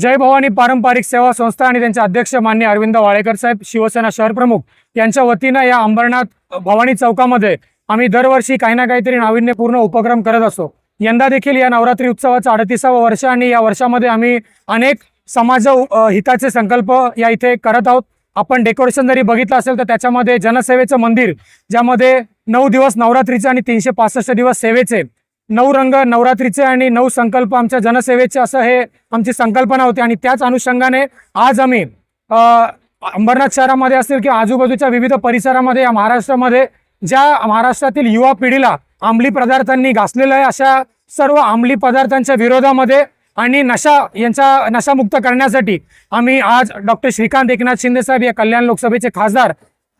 जय भवानी पारंपरिक सेवा संस्था आणि त्यांचे अध्यक्ष मान्य अरविंद वाळेकर साहेब शिवसेना शहर प्रमुख यांच्या वतीनं या अंबरनाथ भवानी चौकामध्ये आम्ही दरवर्षी काही ना काहीतरी नाविन्यपूर्ण उपक्रम करत असतो. यंदा देखील या नवरात्री उत्सवाचं अडतीसावं वर्ष आणि या वर्षामध्ये आम्ही अनेक समाज हिताचे संकल्प या इथे करत आहोत. आपण डेकोरेशन जरी बघितलं असेल तर त्याच्यामध्ये जनसेवेचं मंदिर ज्यामध्ये नऊ दिवस नवरात्रीचे आणि तीनशे पासष्ट दिवस सेवेचे नऊ रंग नवरात्रीचे आणि नऊ संकल्प आमच्या जनसेवेचे असं हे आमची संकल्पना होती. आणि त्याच अनुषंगाने आज आम्ही अंबरनाथ शहरामध्ये असतील किंवा आजूबाजूच्या विविध परिसरामध्ये या महाराष्ट्रामध्ये ज्या महाराष्ट्रातील युवा पिढीला अंमली पदार्थांनी घासलेलं आहे अशा सर्व अंमली पदार्थांच्या विरोधामध्ये आणि नशा यांचा नशामुक्त करण्यासाठी आम्ही आज डॉक्टर श्रीकांत एकनाथ शिंदे साहेब या कल्याण लोकसभेचे खासदार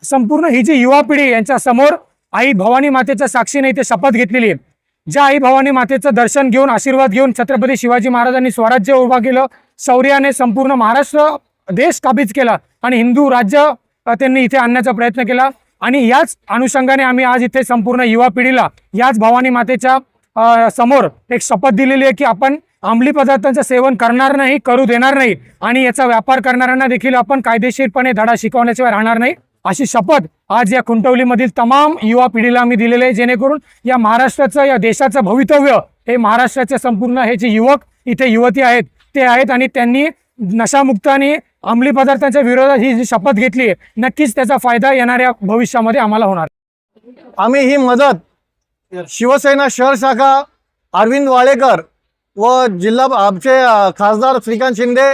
संपूर्ण ही जी युवा पिढी यांच्या समोर आई भवानी मातेच्या साक्षीने इथे शपथ घेतलेली आहे. ज्या आई भवानी मातेचं दर्शन घेऊन आशीर्वाद घेऊन छत्रपती शिवाजी महाराजांनी स्वराज्य उभा केलं शौर्याने संपूर्ण महाराष्ट्र देश काबीज केला आणि हिंदू राज्य त्यांनी इथे आणण्याचा प्रयत्न केला. आणि याच अनुषंगाने आम्ही आज इथे संपूर्ण युवा पिढीला याच भवानी मातेच्या समोर एक शपथ दिलेली आहे की आपण अंमली पदार्थांचं सेवन करणार नाही करू देणार नाही. आणि याचा व्यापार करणाऱ्यांना देखील आपण कायदेशीरपणे धडा शिकवण्याशिवाय राहणार नाही. अशी शपथ आज या खुंटवलीमधील तमाम युवा पिढीला आम्ही दिलेले आहे. जेणेकरून या महाराष्ट्राचं या देशाचं भवितव्य हे महाराष्ट्राचे संपूर्ण हे जे युवक इथे युवती आहेत ते आहेत आणि त्यांनी नशामुक्त आणि अंमली पदार्थांच्या विरोधात ही जी शपथ घेतली आहे नक्कीच त्याचा फायदा येणाऱ्या भविष्यामध्ये आम्हाला होणार. आम्ही ही मदत शिवसेना शहर शाखा अरविंद वाळेकर व जिल्हा आमचे खासदार श्रीकांत शिंदे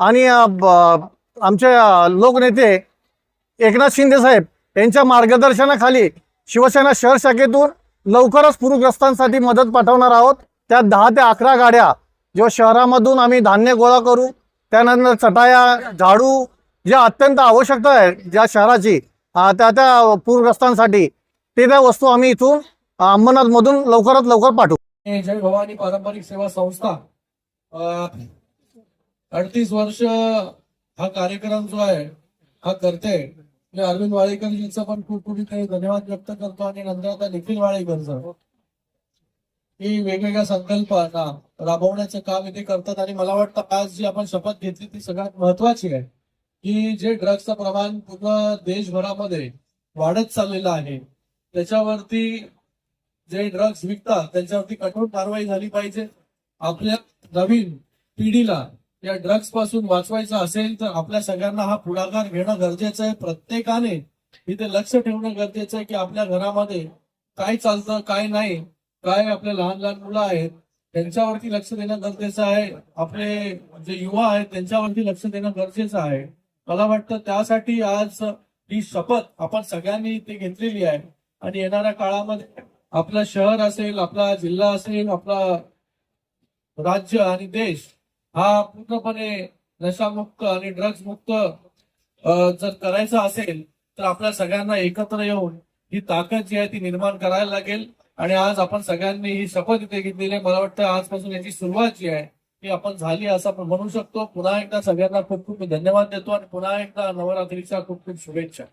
आणि आमचे लोकनेते एकनाथ शिंदे साहेब यांच्या मार्गदर्शनाखाली शिवसेना शहर शाखेतून लवकरच पूरग्रस्तांसाठी मदत पाठवणार आहोत. त्या दहा ते अकरा गाड्या जो शहरामधून आम्ही धान्य गोळा करू त्यानंतर चटाया झाडू ज्या अत्यंत आवश्यकता आहे ज्या शहराची त्या त्या पूरग्रस्तांसाठी ते त्या वस्तू आम्ही इथून अंबरनाथमधून लवकरात लवकर पाठवू. जय भवानी पारंपरिक सेवा संस्था. अडतीस वर्ष हा कार्यक्रम जो आहे हा करते. अरविंद अरविंद वाळेकरजींचा पण खूप खूप धन्यवाद व्यक्त करतो आणि नंतर आता निखिल वाळेकरचं ही वेगवेगळ्या संकल्पना राबवण्याचं काम इथे करतात आणि मला वाटतं आज जी आपण शपथ घेतली ती सगळ्यात महत्वाची आहे. की जे ड्रग्सचं प्रमाण पूर्ण देशभरामध्ये वाढत चाललेलं आहे त्याच्यावरती जे ड्रग्स विकतात त्यांच्यावरती कठोर कारवाई झाली पाहिजे. आपल्या नवीन पिढीला या ड्रग्सपासून वाचवायचं असेल तर आपल्या सगळ्यांना हा पुढाकार घेणं गरजेचं आहे. प्रत्येकाने इथे लक्ष ठेवणं गरजेचं आहे की आपल्या घरामध्ये काय चालतं काय नाही काय आपले लहान लहान मुलं आहेत त्यांच्यावरती लक्ष देणं गरजेचं आहे. आपले जे युवा आहेत त्यांच्यावरती लक्ष देणं गरजेचं आहे. मला वाटतं त्यासाठी आज ही शपथ आपण सगळ्यांनी इथे घेतलेली आहे. आणि येणाऱ्या काळामध्ये आपलं शहर असेल आपला जिल्हा असेल आपला राज्य आणि देश हा पूर्णपणे नशामुक्त आणि ड्रग्ज मुक्त जर करायचं असेल तर आपल्या सगळ्यांना एकत्र येऊन ही ताकद जी आहे ती निर्माण करायला लागेल. आणि आज आपण सगळ्यांनी ही शपथ इथे घेतलेली आहे. मला वाटतं आजपासून याची सुरुवात जी आहे ती आपण झाली असं आपण म्हणू शकतो. पुन्हा एकदा सगळ्यांना खूप खूप धन्यवाद देतो आणि पुन्हा एकदा नवरात्रीच्या खूप खूप शुभेच्छा.